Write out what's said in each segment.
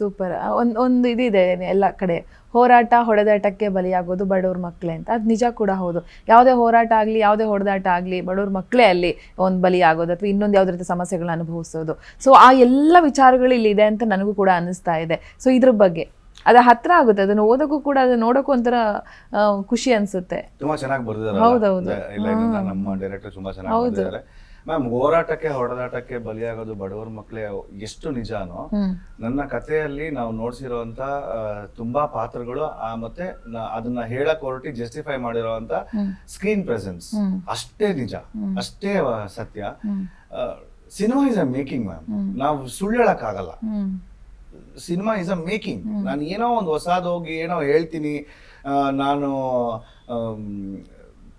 Super ಒಂದು ಒಂದು ಇದಿದೆ ಎಲ್ಲ ಕಡೆ. ಹೋರಾಟ ಹೊಡೆದಾಟಕ್ಕೆ ಬಲಿಯಾಗೋದು ಬಡವ್ರ ಮಕ್ಕಳೇ ಅಂತ. ಅದು ನಿಜ ಕೂಡ ಹೌದು. ಯಾವುದೇ ಹೋರಾಟ ಆಗಲಿ ಯಾವುದೇ ಹೊಡೆದಾಟ ಆಗಲಿ ಬಡವ್ರ ಮಕ್ಕಳೇ ಅಲ್ಲಿ ಒಂದು ಬಲಿ ಆಗೋದು ಅಥವಾ ಇನ್ನೊಂದು ಯಾವುದೇ ರೀತಿ ಸಮಸ್ಯೆಗಳನ್ನ ಅನುಭವಿಸೋದು. ಸೊ ಆ ಎಲ್ಲ ವಿಚಾರಗಳು ಇಲ್ಲಿ ಇದೆ ಅಂತ ನನಗೂ ಕೂಡ ಅನಿಸ್ತಾ ಇದೆ. ಸೊ ಇದ್ರ ಬಗ್ಗೆ. ಅದು ಹತ್ರ ಆಗುತ್ತೆ. ಅದನ್ನು ಓದೋಕ್ಕೂ ಕೂಡ ಅದನ್ನ ನೋಡೋಕ್ಕೂ ಒಂಥರ ಖುಷಿ ಅನ್ಸುತ್ತೆ. ತುಂಬಾ ಚೆನ್ನಾಗಿ ಹೌದೌದು. ನಮ್ಮ ಡೈರೆಕ್ಟರ್ ತುಂಬಾ ಚೆನ್ನಾಗಿ ಮ್ಯಾಮ್ ಹೋರಾಟಕ್ಕೆ ಹೊಡೆದಾಟಕ್ಕೆ ಬಲಿಯಾಗೋದು ಬಡವರ ಮಕ್ಕಳೇ ಎಷ್ಟು ನಿಜಾನೋ ನನ್ನ ಕಥೆಯಲ್ಲಿ ನಾವು ನೋಡ್ಸಿರುವಂತ ತುಂಬಾ ಪಾತ್ರಗಳು ಆ, ಮತ್ತೆ ಅದನ್ನ ಹೇಳಕ್ ಹೊರಟಿ ಜಸ್ಟಿಫೈ ಮಾಡಿರುವಂತ. ಸ್ಕ್ರೀನ್ ಪ್ರೆಸೆನ್ಸ್ ಅಷ್ಟೇ ನಿಜ ಅಷ್ಟೇ ಸತ್ಯ. Cinema is a making ma'am ನಾವು ಸುಳ್ಳು ಹೇಳಕ್ ಆಗಲ್ಲ ಸಿನಿಮಾ ಇಸ್ ಅ ಮೇಕಿಂಗ್ ನಾನು ಏನೋ ಒಂದು ಹೊಸದು ಹೋಗಿ ಏನೋ ಹೇಳ್ತೀನಿ ನಾನು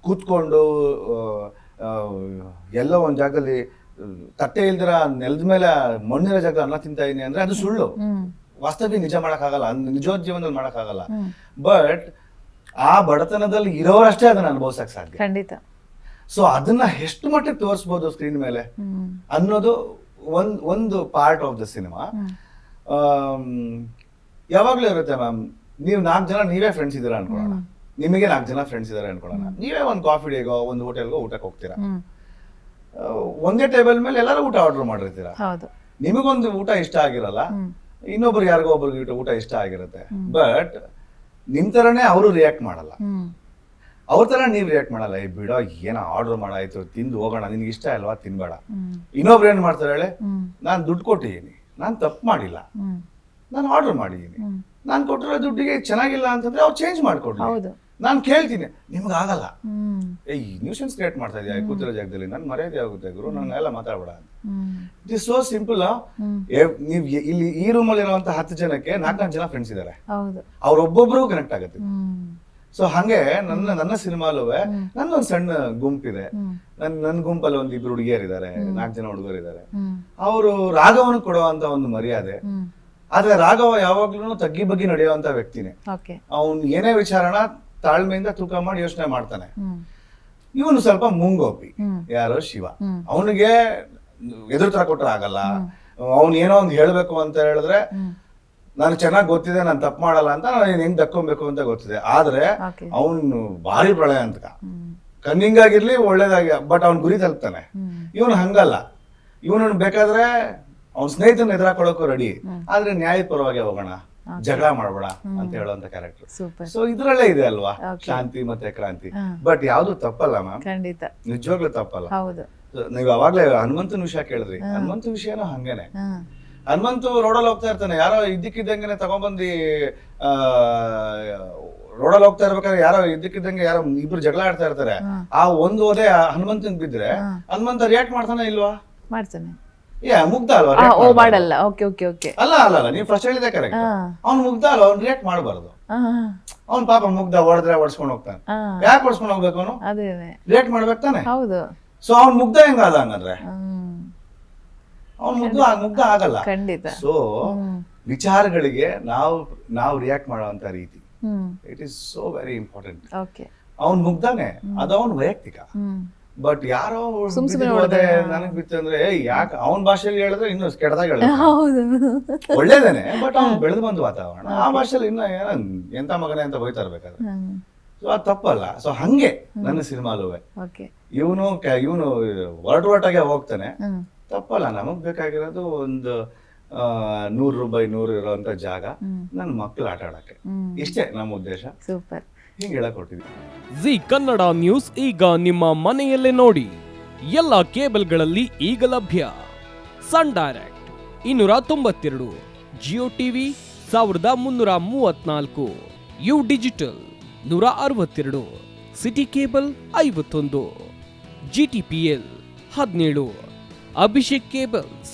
ಕೂತ್ಕೊಂಡು ಎಲ್ಲೋ ಒಂದು ಜಾಗದಲ್ಲಿ ತಟ್ಟೆ ಇಲ್ದಿರ ನೆಲದ ಮೇಲೆ ಮಣ್ಣಿನ ಜಾಗ ಅನ್ನ ತಿಂತಾ ಇದೀನಿ ಅಂದ್ರೆ ಅದು ಸುಳ್ಳು. ವಾಸ್ತವಿಕ ನಿಜ ಮಾಡೋಕ್ಕಾಗಲ್ಲ ನಿಜವಾದ ಜೀವನದಲ್ಲಿ ಮಾಡೋಕ್ಕಾಗಲ್ಲ. ಬಟ್ ಆ ಬಡತನದಲ್ಲಿ ಇರೋರಷ್ಟೇ ಅದನ್ನ ಅನುಭವಿಸಕ್ ಸಾಧ್ಯ. ಖಂಡಿತ. ಸೊ ಅದನ್ನ ಎಷ್ಟು ಮಟ್ಟಿಗೆ ತೋರಿಸ್ಬೋದು ಸ್ಕ್ರೀನ್ ಮೇಲೆ? ಅನ್ನೋದು ಒಂದ್ ಒಂದು ಪಾರ್ಟ್ ಆಫ್ ದ ಸಿನಿಮಾ ಯಾವಾಗ್ಲೂ ಇರುತ್ತೆ ಮ್ಯಾಮ್ ನೀವು ನಾಲ್ಕು ಜನ ನೀವೇ ಫ್ರೆಂಡ್ಸ್ ಇದ್ದೀರಾ ಅನ್ಕೊಳ್ಳೋಣ. ನಿಮಗೆ ನಾಲ್ಕು ಜನ ಫ್ರೆಂಡ್ಸ್ ಇದ್ದಾರೆ ಅನ್ಕೊಳ್ಳೋಣ. ನೀವೇ ಒಂದು ಕಾಫಿ ಡೇಗೋ ಒಂದು ಹೋಟೆಲ್ಗೋ ಊಟಕ್ಕೆ ಹೋಗ್ತೀರಾ? ಒಂದೇ ಟೇಬಲ್ ಮೇಲೆ ಎಲ್ಲರೂ ಊಟ ಆರ್ಡರ್ ಮಾಡಿರ್ತೀರಾ? ನಿಮಗೊಂದು ಊಟ ಇಷ್ಟ ಆಗಿರಲ್ಲ ಇನ್ನೊಬ್ರು ಯಾರಿಗೋ ಒಬ್ರಿಗೆ ಊಟ- ಇಷ್ಟ ಆಗಿರುತ್ತೆ. ಬಟ್ ನಿಮ್ ತರನೇ ಅವರು ರಿಯಾಕ್ಟ್ ಮಾಡಲ್ಲ. ಅವ್ರ ತರ ನೀವ್ ರಿಯಾಕ್ಟ್ ಮಾಡಲ್ಲ ಏ ಬಿಡೋ ಏನೋ ಆರ್ಡರ್ ಮಾಡಾಯ್ತು? ತಿಂದು ಹೋಗೋಣ ನಿನ್ಗೆ ಇಷ್ಟ ಅಲ್ವಾ? ತಿನ್ಬೇಡ. ಇನ್ನೊಬ್ರು ಏನ್ ಮಾಡ್ತಾರೆ ಹೇಳಿ ನಾನು ದುಡ್ಡು ಕೊಟ್ಟಿದ್ದೀನಿ ನಾನು ತಪ್ಪು ಮಾಡಿಲ್ಲ. ನಾನು ಆರ್ಡರ್ ಮಾಡಿದ್ದೀನಿ ನಾನು ಕೊಟ್ಟಿರೋ ದುಡ್ಡಿಗೆ ಚೆನ್ನಾಗಿಲ್ಲ ಅಂತಂದ್ರೆ ಅವ್ರು ಚೇಂಜ್ ಮಾಡ್ಕೊಡ್ಲಿ. ನಾನು ಕೇಳ್ತೀನಿ. ನಿಮ್ಗೆ ಆಗಲ್ಲ. ಏಯ್ ನ್ಯೂಸೆನ್ಸ್ ಕ್ರಿಯೇಟ್ ಮಾಡ್ತಾ ಇದೆಯಾ? ಕೂತಿರೋ ಜಾಗದಲ್ಲಿ ನಾನು ಮರ್ಯಾದೆ ಆಗುತ್ತೆ ಗುರು ನಾನು ಎಲ್ಲ ಮಾತಾಡ್ಬೇಡ this it is so simple ನೀವ್ ಇಲ್ಲಿ ಈ ರೂಮಲ್ಲಿ ಇರುವಂತ ಹತ್ತು ಜನಕ್ಕೆ ನಾಲ್ಕು ಜನ ಫ್ರೆಂಡ್ಸ್ ಇದ್ದಾರೆ ಅವ್ರೊಬ್ಬೊಬ್ರು ಕನೆಕ್ಟ್ ಆಗುತ್ತೆ. ಸೊ ಹಂಗೆ ನನ್ನ ನನ್ನ ಸಿನಿಮಾಲುವೆ ನನ್ನೊಂದು ಸಣ್ಣ ಗುಂಪಿದೆ. ನನ್ ನನ್ನ ನನ್ನ ಗುಂಪಲ್ಲಿ ಒಂದು ಇಬ್ರು ಹುಡುಗಿಯರಿದ್ದಾರೆ ನಾಲ್ಕು ಜನ ಹುಡುಗರು ಇದ್ದಾರೆ ಹ್ಮ್. ಅವರು ರಾಘವನ ಕೊಡುವಂತ ಒಂದು ಮರ್ಯಾದೆ. ಆದ್ರೆ ರಾಘವ ಯಾವಾಗ್ಲೂ ತಗ್ಗಿ ಬಗ್ಗಿ ನಡೆಯುವಂತ ವ್ಯಕ್ತಿನೇ. ಅವನ್ ಏನೇ ವಿಚಾರನ ತಾಳ್ಮೆಯಿಂದ ತೂಕ ಮಾಡಿ ಯೋಚನೆ ಮಾಡ್ತಾನೆ. ಇವನು ಸ್ವಲ್ಪ ಮುಂಗೋಪಿ. ಯಾರೋ ಶಿವ. ಅವನಿಗೆ ಎದುರು ತರ ಕೊಟ್ರೆ ಆಗಲ್ಲ. ಅವ್ನು ಏನೋ ಒಂದು ಹೇಳ್ಬೇಕು ಅಂತ ಹೇಳಿದ್ರೆ ನಾನು ನನಗೆ ಚೆನ್ನಾಗಿ ಗೊತ್ತಿದೆ ನಾನು ತಪ್ಪು ಮಾಡಲ್ಲ ಅಂತ ನಾನು ಹೆಂಗ್ ದಕ್ಕೊಬೇಕು ಅಂತ ಗೊತ್ತಿದೆ. ಆದ್ರೆ ಅವನು ಭಾರಿ ಪ್ರಳಯ ಅಂತ. ಕನ್ನಿಂಗ್ ಆಗಿರ್ಲಿ ಒಳ್ಳೇದಾಗಿ ಬಟ್ ಅವ್ನ್ ಗುರಿ ತಲುಪ್ತಾನೆ. ಇವನು ಹಂಗಲ್ಲ. ಇವನು ಬೇಕಾದ್ರೆ ಅವ್ನ ಸ್ನೇಹಿತನ ಎದುರಾಕೊಳ್ಳೋಕು ರೆಡಿ ಆದ್ರೆ ನ್ಯಾಯಪರವಾಗಿ ಹೋಗೋಣ. ಜಗಳ ಮಾಡಬೇಡ ಅಂತ ಹೇಳುವಂತ ಕ್ಯಾರೆಕ್ಟರ್ ಸೊ ಇದ್ರಲ್ಲೇ ಇದೆ ಅಲ್ವಾ? ಶಾಂತಿ ಮತ್ತೆ ಕ್ರಾಂತಿ. ಬಟ್ ಯಾವ್ದು ತಪ್ಪಲ್ಲ ಮ್ಯಾಮ್ ಖಂಡಿತ. ನಿಜವಾಗ್ಲೂ ತಪ್ಪಲ್ಲ. ಹೌದು. ನೀವು ಅವಾಗ್ಲೇ ಹನುಮಂತನ ವಿಷಯ ಕೇಳಿದ್ರಿ. ಹನುಮಂತ ವಿಷಯನೂ ಹಂಗೇನೆ. ಹನುಮಂತ ಹನುಮಂತು ರೋಡಲ್ಲಿ ಹೋಗ್ತಾ ಇರ್ತಾನೆ. ಯಾರೋ ಇದ್ದಕ್ಕಿದ್ದಂಗೆ ತಗೊಂಡ್ಬಂದು ರೋಡಲ್ಲಿ ಹೋಗ್ತಾ ಇರ್ಬೇಕಾದ್ರೆ ಯಾರೋ ಇದ್ದಕ್ಕಿದ್ದಂಗೆ ಯಾರೋ ಇಬ್ರು ಜಗಳ ಆಡ್ತಾ ಇರ್ತಾರೆ. ಆ ಒಂದು ಓದೆ ಹನುಮಂತನ್ ಬಿದ್ರೆ ಹನುಮಂತ ರಿಯಾಕ್ಟ್ ಮಾಡ್ತಾನೆ ಇಲ್ವಾ? ಮಾಡ್ತಾನೆ. ಏ ಮುಗ್ಧ ಅಲ್ವಾ react ಓ ಮಾಡ್ಬಾರ್ದು. ಮಾಡಲ್ಲ. ಓಕೆ ಓಕೆ ಓಕೆ ಅಲ್ಲ ಅಲ್ಲ ಅಲ್ಲ ನೀವು ಫಸ್ಟ್ ಹೇಳಿದೆ ಕರೆಕ್ಟ್ ಹಾ. ಅವ್ನು ಮುಗ್ಧ ಅಲ್ಲ ಅವ್ನು ರಿಯಾಕ್ಟ್ ಮಾಡಬಾರ್ದು. ಅವ್ನ್ ಪಾಪ ಮುಗ್ಧ ಹೊಡೆದ್ರೆ ಹೊಡ್ಸ್ಕೊಂಡು ಹೋಗ್ತಾನೆ. ಯಾಕೆ ಹೊಡ್ಸ್ಕೊಂಡು ಹೋಗ್ಬೇಕು ಅವನು? ಅದೇನೆ ರಿಯಾಕ್ಟ್ ಮಾಡ್ಬೇಕು ತಾನೆ. ಹೌದು. ಸೊ ಅವ್ನ್ ಮುಗ್ಧ ಹೆಂಗಾದ ಹಂಗಂದ್ರೆ? ಹ್ಮ್. ಅವ್ನ್ ಮುಗ್ಧ ಮುಗ್ಧ ಆಗಲ್ಲ. ಖಂಡಿತ. ಸೊ ವಿಚಾರಗಳಿಗೆ ನಾವು ನಾವು ರಿಯಾಕ್ಟ್ ಮಾಡುವಂತ ರೀತಿ. ಹ್ಮ್. It is so very important okay ಅವ್ನ್ ಮುಗ್ಧಾನೆ ಅದು ಅವ್ನ್ ವೈಯಕ್ತಿಕ. ಹ್ಮ್. ಬಟ್ ಯಾರೋ ನನಗ್ ಬಿತ್ತಂದ್ರೆ ಯಾಕೆ ಅವನ್ ಭಾಷೆಯಲ್ಲಿ ಹೇಳಿದ್ರೆ ಇನ್ನು ಕೆಟ್ಟದಾಗ ಹೇಳಿದ್ರೆ ಒಳ್ಳೇದೇನೆ ಬಟ್ ಅವ್ನು ಬೆಳೆದು ಬಂದ ವಾತಾವರಣ. ಆ ಭಾಷೆಯಲ್ಲಿ ಇನ್ನ ಏನ ಎಂತ ಮಗನೇ ಅಂತ ಬೈತಾ ಇರ್ಬೇಕಾದ್ರೆ. ಸೊ ಅದು ತಪ್ಪಲ್ಲ. ಸೊ ಹಂಗೆ ನನ್ನ ಸಿನಿಮಾಲುವೆ ಇವನು ಇವನು ವರ್ಡ್ ಆಗಿ ಹೋಗ್ತಾನೆ. ತಪ್ಪಲ್ಲ. ನಮಗ್ ಬೇಕಾಗಿರೋದು ಒಂದು ನೂರು ರೂಪಾಯಿ ನೂರು ಇರುವಂತ ಜಾಗ. ನನ್ನ ಮಕ್ಕಳು ಆಟ ಆಡಕ್ಕೆ. ಇಷ್ಟೇ ನಮ್ಮ ಉದ್ದೇಶ. ಸೂಪರ್. ಹಿಂಗೆ ಹೇಳಕ್ ಜಿ ಕನ್ನಡ ನ್ಯೂಸ್ ಈಗ ನಿಮ್ಮ ಮನೆಯಲ್ಲೇ ನೋಡಿ. ಎಲ್ಲ ಕೇಬಲ್ಗಳಲ್ಲಿ ಈಗ ಲಭ್ಯ. ಸನ್ ಡೈರೆಕ್ಟ್ ಇನ್ನೂರ ತೊಂಬತ್ತೆರಡು ಜಿಯೋ ಟಿವಿ ಸಾವಿರದ ಮುನ್ನೂರ ಮೂವತ್ನಾಲ್ಕು ಯು ಡಿಜಿಟಲ್ ನೂರ ಅರವತ್ತೆರಡು ಸಿಟಿ ಕೇಬಲ್ ಐವತ್ತೊಂದು ಜಿ ಟಿ ಪಿ ಎಲ್ ಹದಿನೇಳು ಅಭಿಷೇಕ್ ಕೇಬಲ್ಸ್